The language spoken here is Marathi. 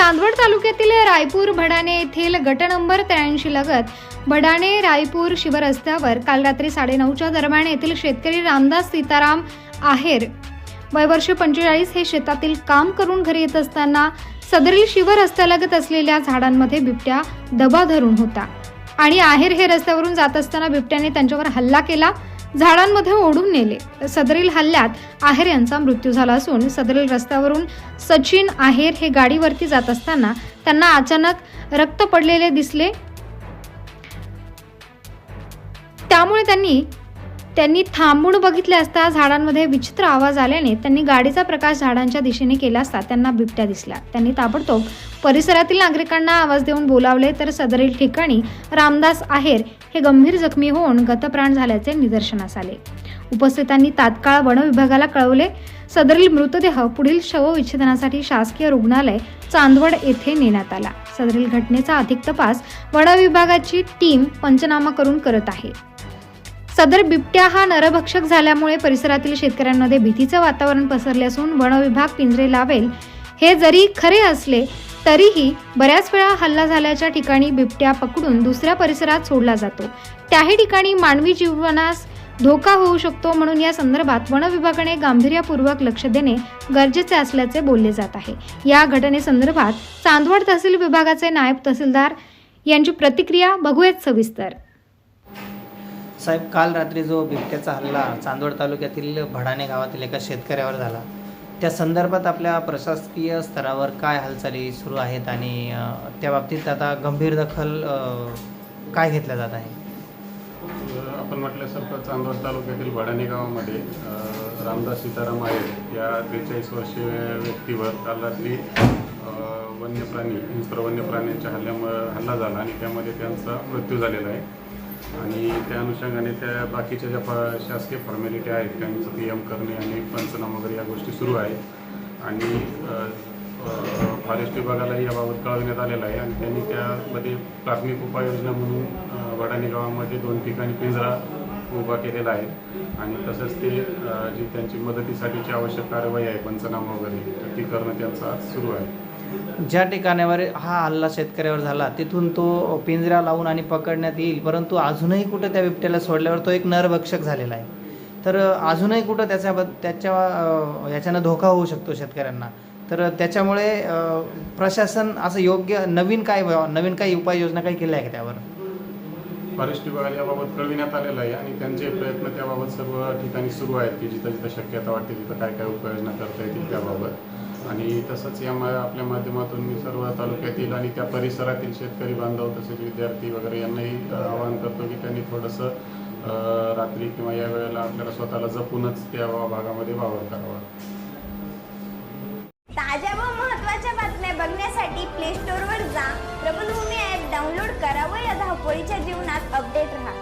चांदवड तालुक्यातील रायपूर भडाणे येथील गट नंबर त्र्याऐंशी लगत भडाणे रायपूर शिवरस्त्यावर काल रात्री साडेनऊच्या दरम्यान येथील शेतकरी रामदास सीताराम आहेर वय वर्ष पंचेचाळीस हे शेतातील काम करून घरी येत असताना सदरील शिवरस्त्यालगत असलेल्या झाडांमध्ये बिबट्या दबा धरून होता. आणि आहेर हे रस्त्यावरून जात असताना बिबट्याने त्यांच्यावर हल्ला केला. झाडांमध्ये ओढून नेले. सदरील हल्ल्यात आहेर यांचा मृत्यू झाला असून सदरील रस्त्यावरून सचिन आहेर हे गाडीवरती जात असताना त्यांना अचानक रक्त पडलेले दिसले. त्यामुळे त्यांनी त्यांनी थांबून बघितले असता झाडांमध्ये विचित्र आवाज आल्याने त्यांनी गाडीचा प्रकाश झाडांच्या दिशेने केला असता त्यांना बिबट्या दिसल्या. त्यांनी ताबडतोब परिसरातील नागरिकांना आवाज देऊन बोलावले तर सदरील ठिकाणी रामदास आहेर हे गंभीर जखमी होऊन गतप्राण झाल्याचे निदर्शनास आले. उपस्थितांनी तात्काळ वन विभागाला कळवले सदरील मृतदेह पुढील शवविच्छेदनासाठी शासकीय रुग्णालय चांदवड येथे नेण्यात आला. सदरील घटनेचा अधिक तपास वन विभागाची टीम पंचनामा करून करत आहे. सदर बिबट्या हा नरभक्षक झाल्यामुळे परिसरातील शेतकऱ्यांमध्ये भीतीचं वातावरण पसरले असून वनविभाग पिंजरे लावेल. हे जरी खरे असले तरीही बऱ्याच वेळा हल्ला झाल्याच्या ठिकाणी बिबट्या पकडून दुसऱ्या परिसरात सोडला जातो. त्याही ठिकाणी मानवी जीवनास धोका होऊ शकतो म्हणून या संदर्भात वन विभागाने गांभीर्यपूर्वक लक्ष देणे गरजेचे असल्याचे बोलले जात आहे. या घटनेसंदर्भात चांदवड तहसील विभागाचे नायब तहसीलदार यांची प्रतिक्रिया बघूयात सविस्तर. साहेब काल रात्री जो बिबट्याचा हल्ला चांदवड तालुक्यातील भडाणे गावातील एका शेतकऱ्यावर झाला त्या संदर्भात आपल्या प्रशासकीय स्तरावर काय हालचाली सुरू आहेत आणि त्या बाबतीत आता गंभीर दखल काय घेतल्या जात आहे? आपण म्हटल्यासारखं चांदवड तालुक्यातील भडाणे गावामध्ये रामदास सीताराम आहेत. या त्रेचाळीस वर्षीय व्यक्तीवर काल रात्री अ, वन्यप्राणी हिंस्र वन्यप्राण्यांच्या हल्ल्यामुळे हल्ला झाला आणि त्यामध्ये त्यांचा मृत्यू झालेला आहे. आणि त्या अनुषंगाने त्या बाकीच्या ज्या फ शासकीय फॉर्मॅलिटी आहेत त्यांचं पी एम करणे आणि पंचनाम वगैरे या गोष्टी सुरू आहेत. आणि फॉरेस्ट विभागालाही याबाबत कळवण्यात आलेलं आहे आणि त्यांनी त्यामध्ये प्राथमिक उपाययोजना म्हणून वडाणी गावामध्ये दोन ठिकाणी पिंजरा उभा केलेला आहे. आणि तसंच ते जी त्यांची मदतीसाठीची आवश्यक कार्यवाही आहे पंचनामा वगैरे तर ती करणं त्यांचा सुरू आहे. ज्या ठिकाणावर हा हल्ला शेतकऱ्यावर झाला तिथून तो पिंजरा लावून आणि पकडण्यात येईल. परंतु अजूनही कुठं त्या बिबट्याला सोडल्यावर तो एक नरभक्षक झालेला आहे. तर अजूनही कुठं त्याच्याबद्द त्याच्या ह्याच्यानं याच्यानं धोका होऊ शकतो शेतकऱ्यांना. तर त्याच्यामुळे प्रशासन असं योग्य नवीन काय नवीन काही उपाययोजना काही केल्या आहे का त्यावर? फॉरेस्ट विभागाला याबाबत कळविण्यात आलेलं आहे आणि त्यांचे प्रयत्न त्याबाबत सर्व ठिकाणी सुरू आहेत की जिथं जिथं शक्यता वाटते तिथं काय काय उपाययोजना करता येतील त्याबाबत. आणि तसंच या मा आपल्या माध्यमातून मी सर्व तालुक्यातील आणि त्या परिसरातील शेतकरी बांधव तसेच विद्यार्थी वगैरे यांनाही आवाहन करतो की त्यांनी थोडंसं रात्री किंवा या वेळेला आपल्याला स्वतःला जपूनच त्या भागामध्ये वावर करावा. ताज्या व महत्त्वाच्या बातम्या बघण्यासाठी प्ले स्टोअरवर जा. प्रबलभूमी ॲप डाउनलोड करा व या धावपळीच्या जीवनात अपडेट राहा.